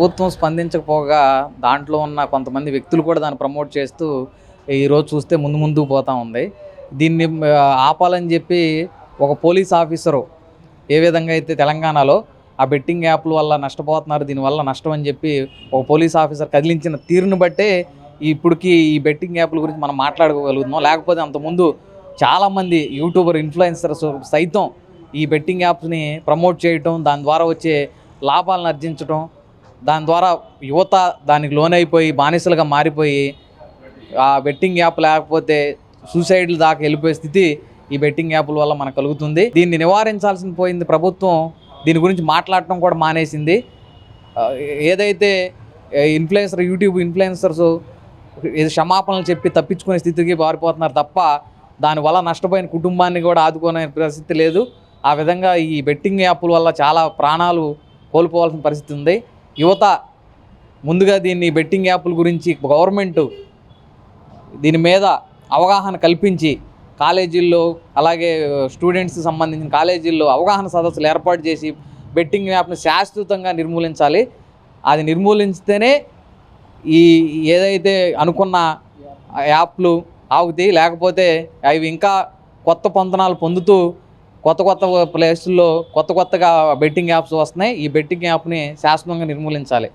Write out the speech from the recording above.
ప్రభుత్వం స్పందించకపోగా దాంట్లో ఉన్న కొంతమంది వ్యక్తులు కూడా దాన్ని ప్రమోట్ చేస్తూ ఈరోజు చూస్తే ముందు ముందుకు పోతా ఉంది. దీన్ని ఆపాలని చెప్పి ఒక పోలీస్ ఆఫీసరు ఏ విధంగా అయితే తెలంగాణలో ఆ బెట్టింగ్ యాప్ల వల్ల నష్టపోతున్నారు దీనివల్ల నష్టం అని చెప్పి ఒక పోలీస్ ఆఫీసర్ కదిలించిన తీరును బట్టే ఇప్పటికి ఈ బెట్టింగ్ యాప్ల గురించి మనం మాట్లాడుకోగలుగుతున్నాం. లేకపోతే అంతకుముందు చాలామంది యూట్యూబర్ ఇన్ఫ్లుయెన్సర్స్ సైతం ఈ బెట్టింగ్ యాప్స్ని ప్రమోట్ చేయటం దాని ద్వారా వచ్చే లాభాలను అర్జించడం దాని ద్వారా యువత దానికి లోనైపోయి బానిసలుగా మారిపోయి ఆ బెట్టింగ్ యాప్ లేకపోతే సూసైడ్ల దాకా వెళ్ళిపోయే స్థితి ఈ బెట్టింగ్ యాప్ల వల్ల మనకు కలుగుతుంది. దీన్ని నివారించాల్సిన పోయింది ప్రభుత్వం. దీని గురించి మాట్లాడటం కూడా మానేసింది. ఏదైతే ఇన్ఫ్లుయెన్సర్ యూట్యూబ్ ఇన్ఫ్లుయెన్సర్స్ ఏదో క్షమాపణలు చెప్పి తప్పించుకునే స్థితికి మారిపోతున్నారు తప్ప దానివల్ల నష్టపోయిన కుటుంబాన్ని కూడా ఆదుకునే పరిస్థితి లేదు. ఆ విధంగా ఈ బెట్టింగ్ యాప్ల వల్ల చాలా ప్రాణాలు కోల్పోవాల్సిన పరిస్థితి ఉంది. యువత ముందుగా దీన్ని బెట్టింగ్ యాప్ల గురించి గవర్నమెంట్ దీని మీద అవగాహన కల్పించి కాలేజీల్లో అలాగే స్టూడెంట్స్ సంబంధించిన కాలేజీల్లో అవగాహన సదస్సులు ఏర్పాటు చేసి బెట్టింగ్ యాప్ని శాశ్వతంగా నిర్మూలించాలి. అది నిర్మూలించితేనే ఈ ఏదైతే అనుకున్న యాప్లు ఆగుతాయి లేకపోతే అవి ఇంకా కొత్త పొందనాలు పొందుతూ కొత్త కొత్త ప్లేసుల్లో కొత్త కొత్తగా బెట్టింగ్ యాప్స్ వస్తున్నాయి. ఈ బెట్టింగ్ యాప్ని శాశ్వతంగా నిర్మూలించాలి.